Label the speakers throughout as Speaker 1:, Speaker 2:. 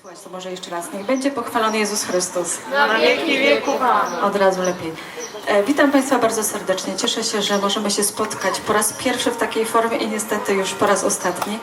Speaker 1: Słuchaj, to może jeszcze raz. Niech będzie pochwalony Jezus Chrystus.
Speaker 2: Na wieki. Amen.
Speaker 1: Od razu lepiej. E, witam Państwa bardzo serdecznie. Cieszę się, że możemy się spotkać po raz pierwszy w takiej formie i niestety już po raz ostatni.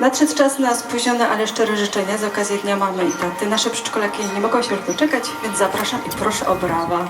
Speaker 1: Nadszedł czas na spóźnione, ale szczere życzenia z okazji Dnia Mamy i Taty. Nasze przedszkolaki nie mogą się już doczekać, więc zapraszam i proszę o brawa.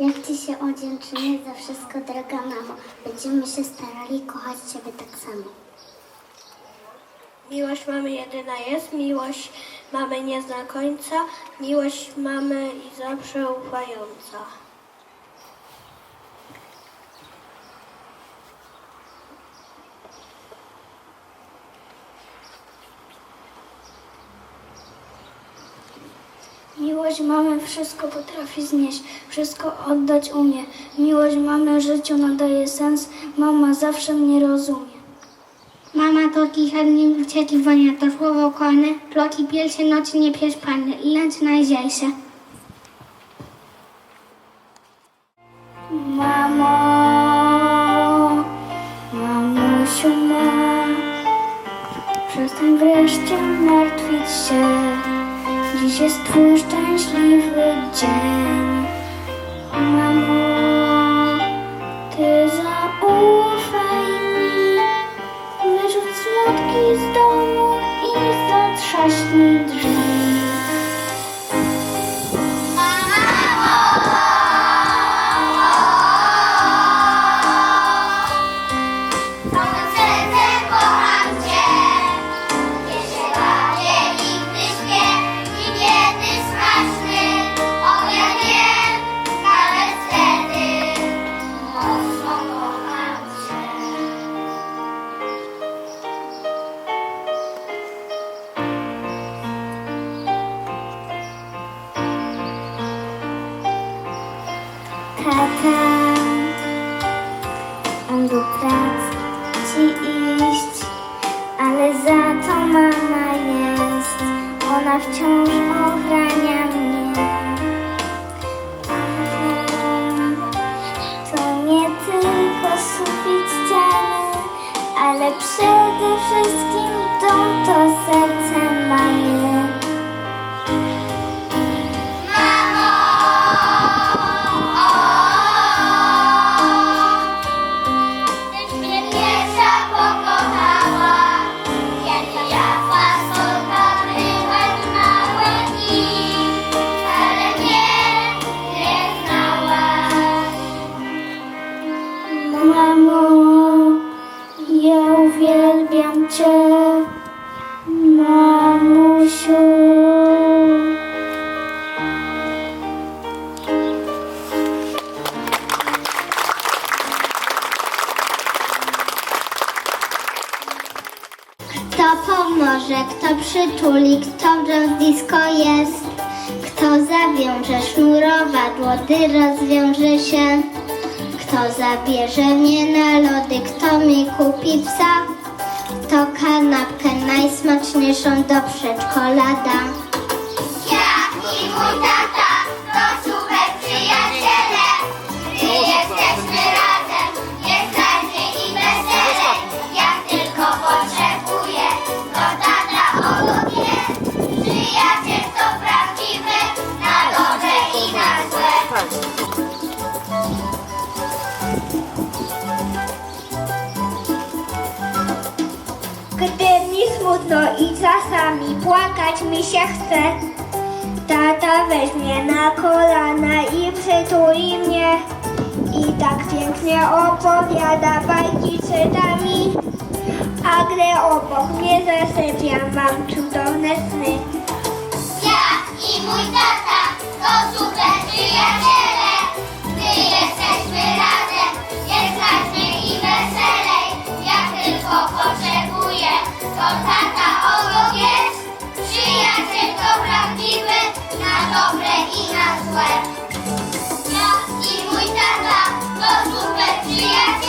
Speaker 3: Jak Ci się oddzięczymy za wszystko, droga mamo. Będziemy się starali kochać Ciebie tak samo.
Speaker 4: Miłość mamy jedyna jest, miłość mamy nie zna końca, miłość mamy i zawsze ufająca.
Speaker 3: Mamy wszystko potrafi znieść, wszystko oddać umie. Miłość mamy życiu nadaje sens, mama zawsze mnie rozumie.
Speaker 5: Mama to kicha dni oczekiwania, to słowo kochane, ploki pierwsze nocy nieprzespane i lęc najziejsze. Kto przytuli, kto w disco jest, kto zawiąże sznurowadło, gdy rozwiąże się, kto zabierze mnie na lody, kto mi kupi psa, kto kanapkę najsmaczniejszą do przedszkola da.
Speaker 6: Smutno i czasami płakać mi się chce, tata weźmie na kolana i przytuli mnie. I tak pięknie opowiada bajki czyta mi, a gdy obok mnie zasypia, mam cudowne sny.
Speaker 7: Ja i mój tata to super przyjaciele. Gdy jesteśmy razem, to tata obok jest. Przyjaciel to prawdziwy, na dobre i na złe. Ja i mój tata to super przyjaciele.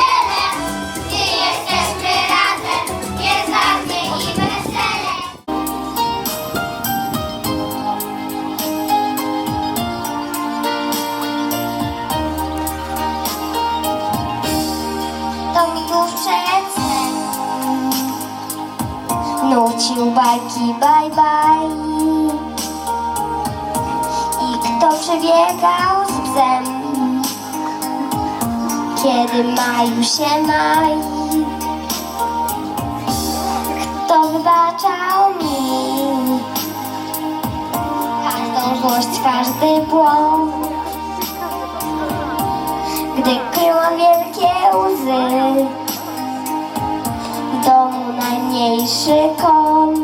Speaker 5: Kiedy maju się maj kto wybaczał mi? Każdą złość, każdy błąd. Gdy kryłam wielkie łzy w domu najmniejszy kąt.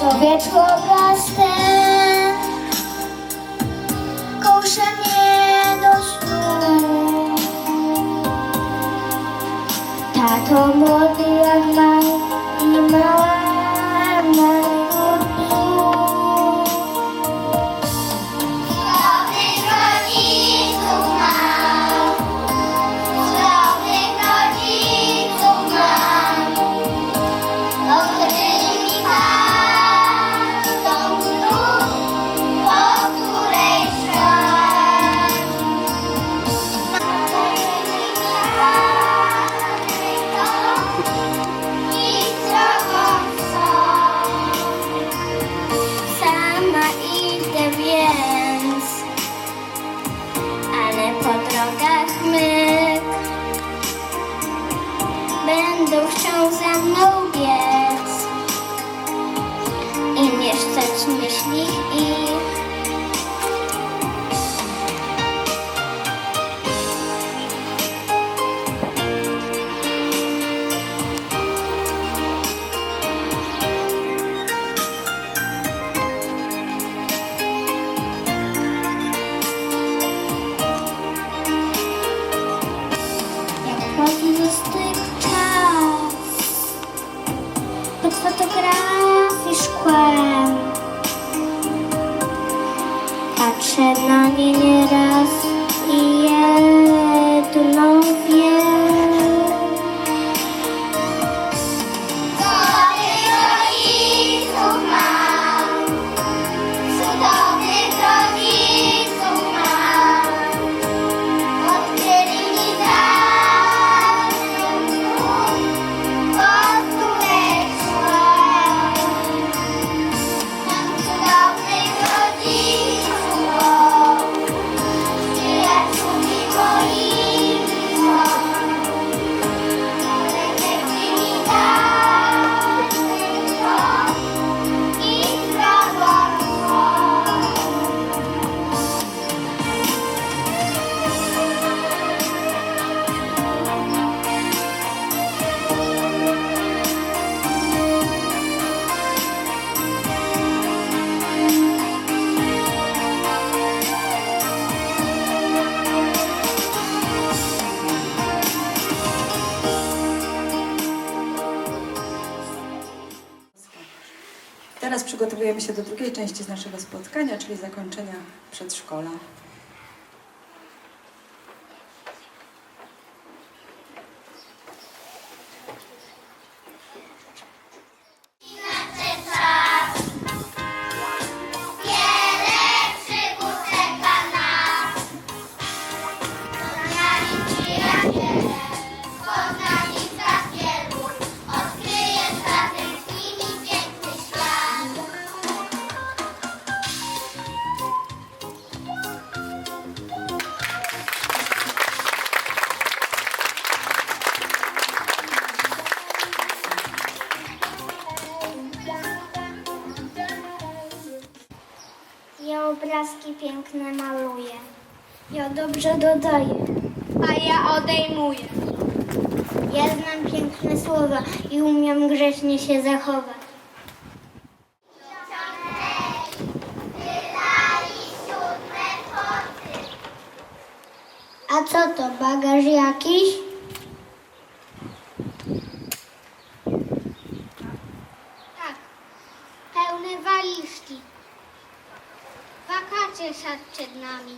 Speaker 5: Co wieczór obraz ten tato młody jak maj i
Speaker 1: spotkania, czyli zakończenia przedszkola.
Speaker 5: Dobrze dodaję. A ja odejmuję. Ja znam piękne słowa i umiem grzecznie się zachować. A co to, bagaż jakiś? Tak, pełne walizki. Wakacje sad przed nami.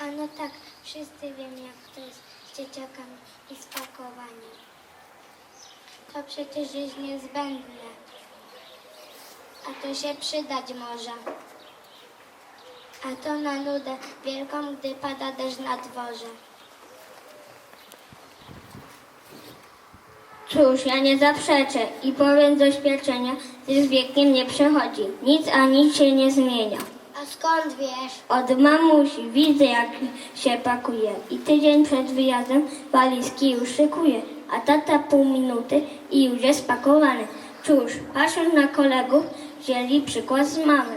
Speaker 5: A no tak, wszyscy wiemy jak to jest z dzieciakami i z pakowaniem. To przecież jest niezbędne. A to się przydać może. A to na nudę wielką, gdy pada deszcz na dworze. Cóż, ja nie zaprzeczę i powiem doświadczenia, że z wiekiem nie przechodzi. Nic a nic się nie zmienia. A skąd wiesz? Od mamusi widzę, jak się pakuje. I tydzień przed wyjazdem walizki już szykuje. A tata pół minuty i już jest spakowany. Cóż, patrząc na kolegów, wzięli przykład z mamy.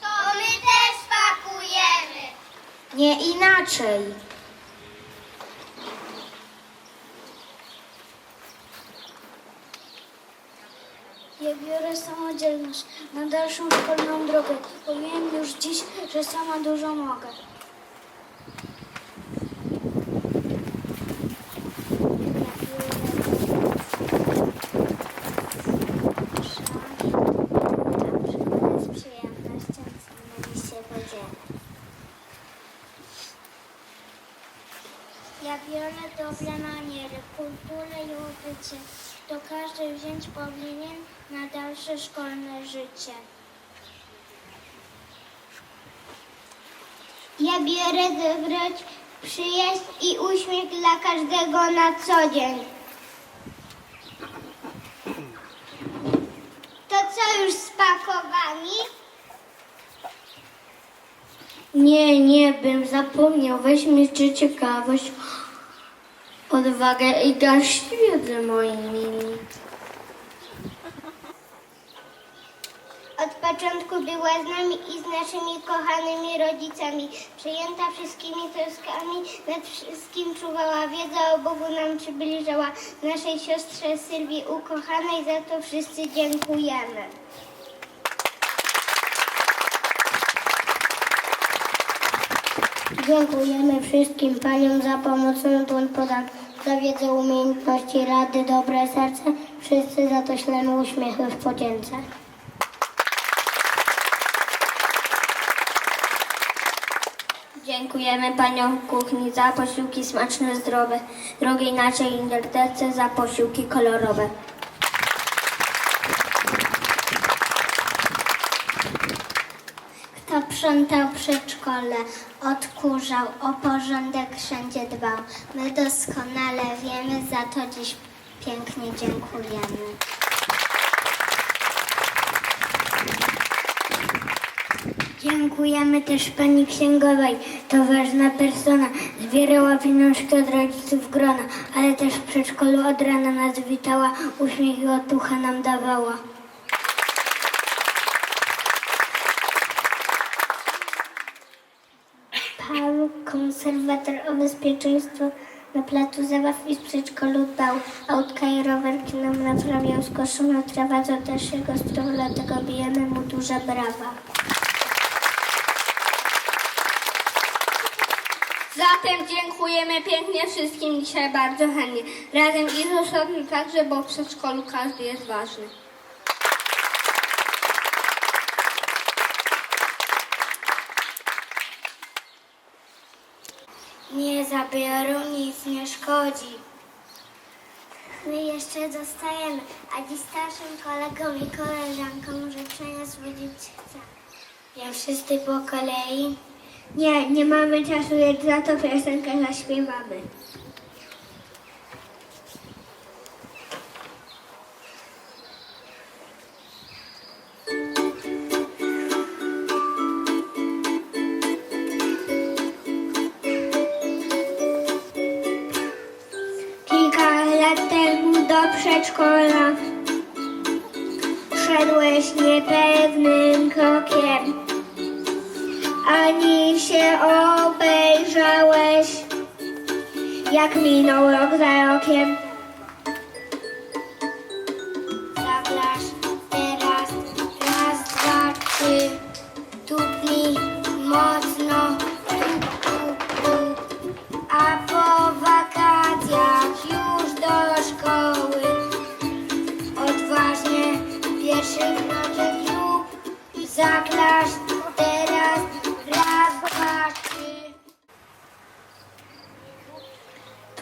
Speaker 8: To my też pakujemy.
Speaker 5: Nie inaczej. Ja biorę samodzielność na dalszą szkolną drogę, bo wiem już dziś, że sama dużo mogę. Ja biorę dobre maniery, kulturę i obycie. To każdy wziąć powinien na dalsze szkolne życie. Ja biorę dobrać przyjaźń i uśmiech dla każdego na co dzień. To co już spakowani? Nie, nie bym zapomniał. Weź czy ciekawość, odwagę i dasz wiedzę moimi. Od początku była z nami i z naszymi kochanymi rodzicami. Przejęta wszystkimi troskami, nad wszystkim czuwała. Wiedza o Bogu nam przybliżała. Naszej siostrze Sylwii ukochanej za to wszyscy dziękujemy. Dziękujemy wszystkim paniom za pomocną dłoń podaną, za wiedzę, umiejętności, rady, dobre serce. Wszyscy za to ślemy uśmiechy w podzięce. Dziękujemy paniom kuchni za posiłki smaczne, zdrowe. Drogiej naszej intertece za posiłki kolorowe. Kto sprzątał przedszkole, odkurzał, o porządek wszędzie dbał. My doskonale wiemy, za to dziś pięknie dziękujemy. Dziękujemy też pani księgowej. To ważna persona. Zbierała pieniążki od rodziców grona, ale też w przedszkolu od rana nas witała, uśmiech i otucha nam dawała. Konserwator o bezpieczeństwo na placu zabaw i przedszkolu dbał. Autka i rowerki nam naprawiał, skoszona trawa to też jego strop, dlatego bijemy mu duże brawa.
Speaker 9: Zatem dziękujemy pięknie wszystkim dzisiaj bardzo chętnie. Razem i z osobnym także, bo w przedszkolu każdy jest ważny.
Speaker 5: Nie zabiorą, nic nie szkodzi. My jeszcze zostajemy, a dziś starszym kolegom i koleżankom życzenia chcę. Ja wszyscy po kolei? Nie, nie mamy czasu, więc za to piosenkę zaśpiewamy. Do przedszkola szedłeś niepewnym krokiem, ani się obejrzałeś, jak minął rok za rokiem.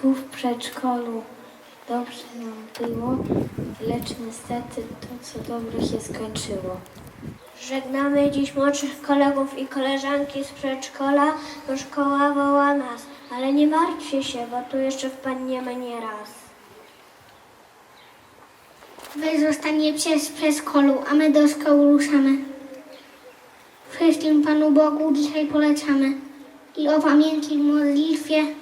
Speaker 5: Tu w przedszkolu dobrze nam było Lecz niestety to co dobre się skończyło Żegnamy dziś młodszych kolegów i koleżanki z przedszkola, bo szkoła woła nas. Ale nie martwcie się, bo tu jeszcze wpadniemy nieraz.
Speaker 7: Wy zostaniecie w przedszkolu, a my do szkoły ruszamy. Wszystkim Panu Bogu dzisiaj polecamy. I o pamięci w modlitwie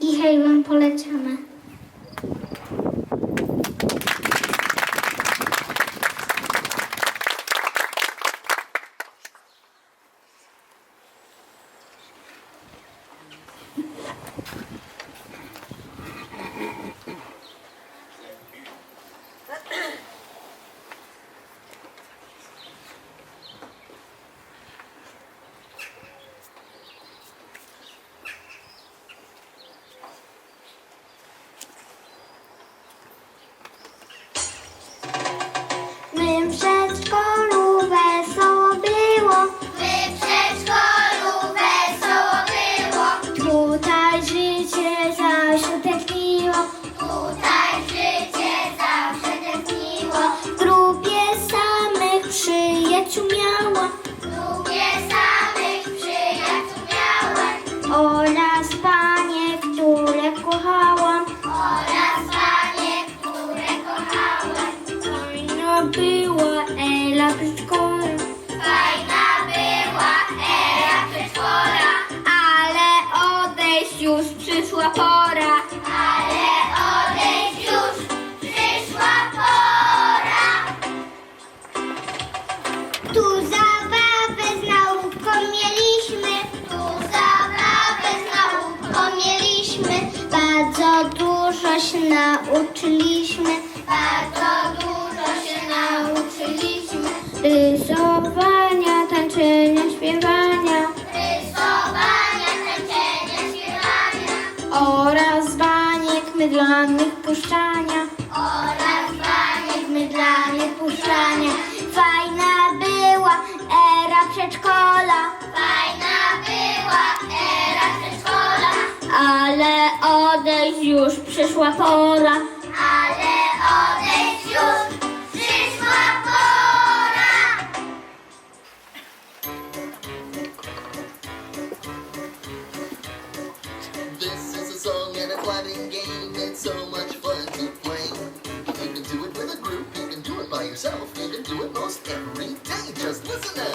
Speaker 7: dzisiaj Wam polecamy.
Speaker 5: Mydlanych puszczania.
Speaker 8: oraz baniek
Speaker 5: Mydlanych puszczania. Fajna była era przedszkola,
Speaker 8: Fajna była era przedszkola,
Speaker 5: ale odejść już przyszła pora.
Speaker 10: almost every day. Just listen to.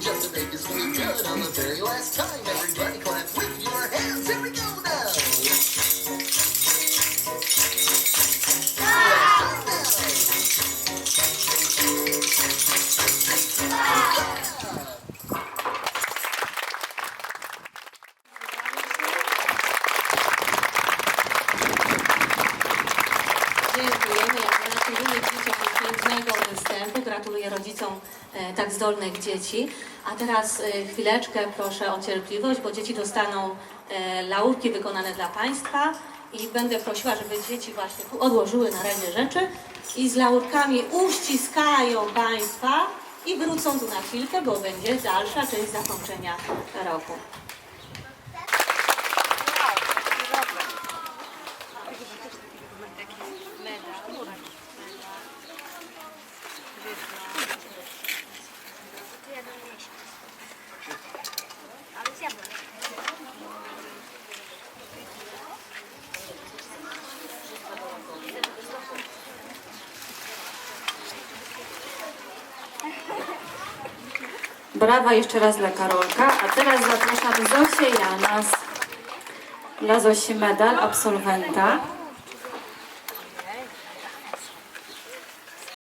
Speaker 10: Just to make us feel good on the very last time,
Speaker 11: dzieci. A teraz e, chwileczkę proszę o cierpliwość, bo dzieci dostaną e, laurki wykonane dla Państwa i będę prosiła, żeby dzieci właśnie tu odłożyły na razie rzeczy i z laurkami uściskają Państwa i wrócą tu na chwilkę, bo będzie dalsza część zakończenia roku.
Speaker 1: Brawa jeszcze raz dla Karolka, a teraz zapraszamy Zosię Janas. Dla Zosi medal absolwenta.